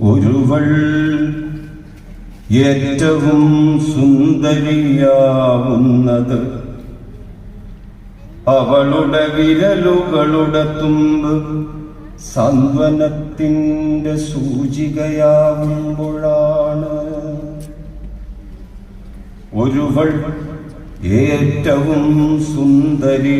ഒരുവൾ ഏറ്റവും സുന്ദരിയാവുന്നത് അവളുടെ വിരലുകളുടെ തുമ്പ് സന്വനത്തിന്റെ സൂചികയാവുമ്പോഴാണ്. ഒരുവൾ ഏറ്റവും സുന്ദരിയാവുന്നത്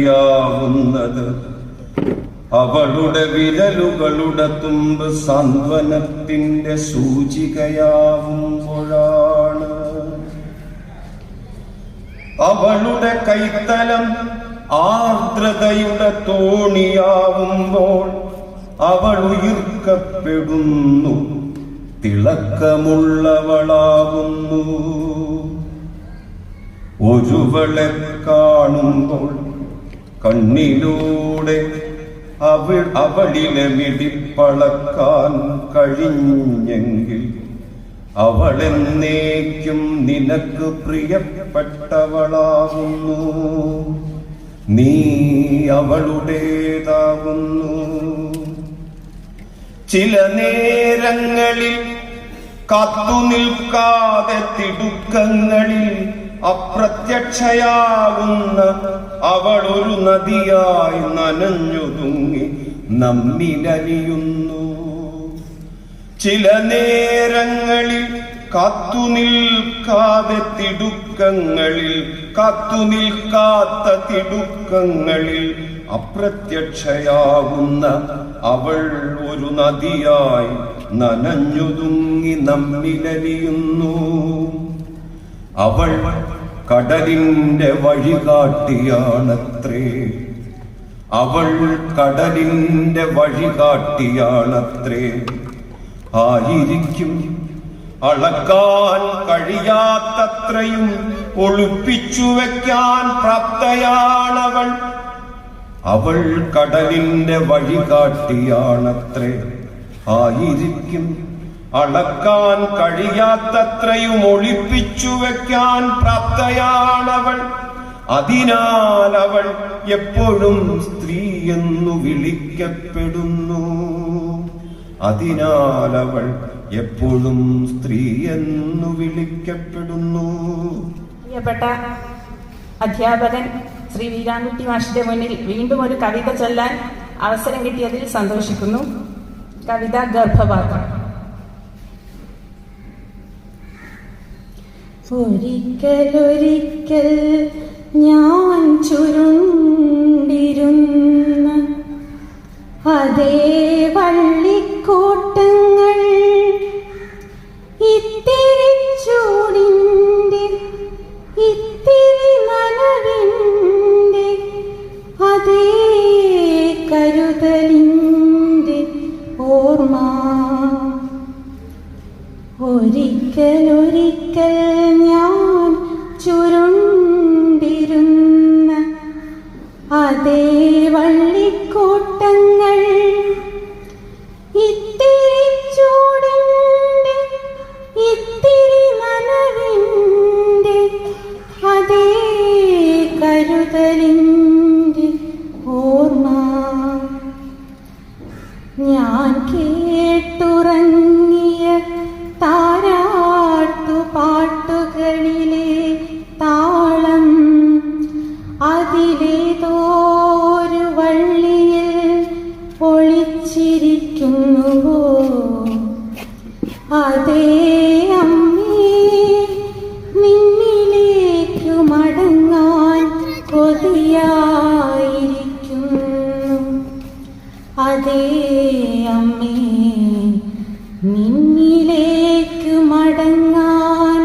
അവളുടെ വിരലുകളുടെ തുമ്പ് സാന്ത്വനത്തിന്റെ സൂചികയാവുമ്പോഴാണ്. അവളുടെ കൈത്തലം ആർദ്രതയുടെ തോണിയാവുമ്പോൾ അവൾ ഉയർക്കപ്പെടുന്നു തിളക്കമുള്ളവളാകുന്നു. ഒരുവളെ കാണുമ്പോൾ കണ്ണിലൂടെ അവൾ അവളിലെ മിടിപ്പളക്കാൻ കഴിഞ്ഞെങ്കിൽ അവളെന്നേക്കും നിനക്ക് പ്രിയപ്പെട്ടവളാകുന്നു നീ അവളുടേതാകുന്നു ചില നേരങ്ങളിൽ കാത്തു നിൽക്കാതെ തിടുക്കങ്ങളിൽ അപ്രത്യക്ഷയാകുന്ന അവൾ ഒരു നദിയായി നനഞ്ഞൊതുങ്ങി നമ്മിലലിയുന്നു. ചില നേരങ്ങളിൽ കത്തുനിൽക്കാതെ തിടുക്കങ്ങളിൽ കാത്തുനിൽക്കാത്ത തിടുക്കങ്ങളിൽ അപ്രത്യക്ഷയാകുന്ന അവൾ ഒരു നദിയായി നനഞ്ഞുതുങ്ങി നമ്മിലലിയുന്നു. അവൾ കടലിന്റെ വഴികാട്ടിയാണത്രേ. അവൾ കടലിന്റെ വഴികാട്ടിയാണത്രേ. ആയിരിക്കും അളക്കാൻ കഴിയാത്തത്രയും ഒളിപ്പിച്ചു വയ്ക്കാൻ പ്രാപ്തയാണവൾ. അവൾ കടലിന്റെ വഴികാട്ടിയാണത്രേ. ആയിരിക്കും അളക്കാൻ കഴിയാത്തത്രയും ഒളിപ്പിച്ചു വെക്കാൻ പ്രാപ്തയാണവൾ. അതിനാൽ അവൾ എപ്പോഴും സ്ത്രീ എന്നു വിളിക്കപ്പെടുന്നു. അതിനാൽ അവൾ എപ്പോഴും സ്ത്രീ എന്നു വിളിക്കപ്പെടുന്നു. പ്രിയപ്പെട്ട അധ്യാപകൻ ശ്രീ വീരാൻകുട്ടി മാഷിന്റെ മുന്നിൽ വീണ്ടും ഒരു കവിത ചൊല്ലാൻ അവസരം കിട്ടിയതിൽ സന്തോഷിക്കുന്നു. കവിത ഗർഭപാത്രം. ഒരിക്കലൊരിക്കൽ ഞാൻ ചുരുണ്ടിരുന്ന അതേ വള്ളിക്കോട്ടങ്ങൾ ഇത്തിരി ചൂടിന്റെ ഇത്തിരി നനവിന്റെ അതേ കരുതലിന്റെ ഓർമ്മ. ഒരിക്കലൊരിക്കൽ ഞാൻ കേട്ടുറങ്ങിയ നിന്നിലേക്ക് മടങ്ങാൻ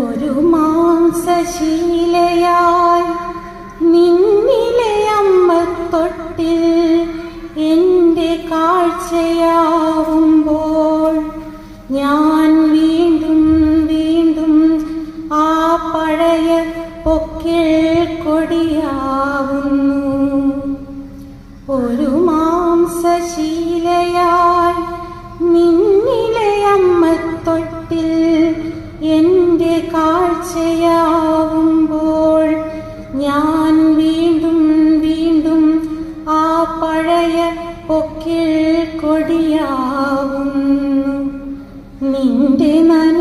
ഒരു മാംസശീലയായി അറിയാവുന്നു ഒരു മാംസശീലയാൽ മിന്നിലയമ്മത്തൊട്ടിൽ എന്റെ കാഴ്ചയാവുമ്പോൾ ഞാൻ വീണ്ടും വീണ്ടും ആ പഴയ പൊക്കിൽ കൊടിയാവുന്നു. നിന്റെ നന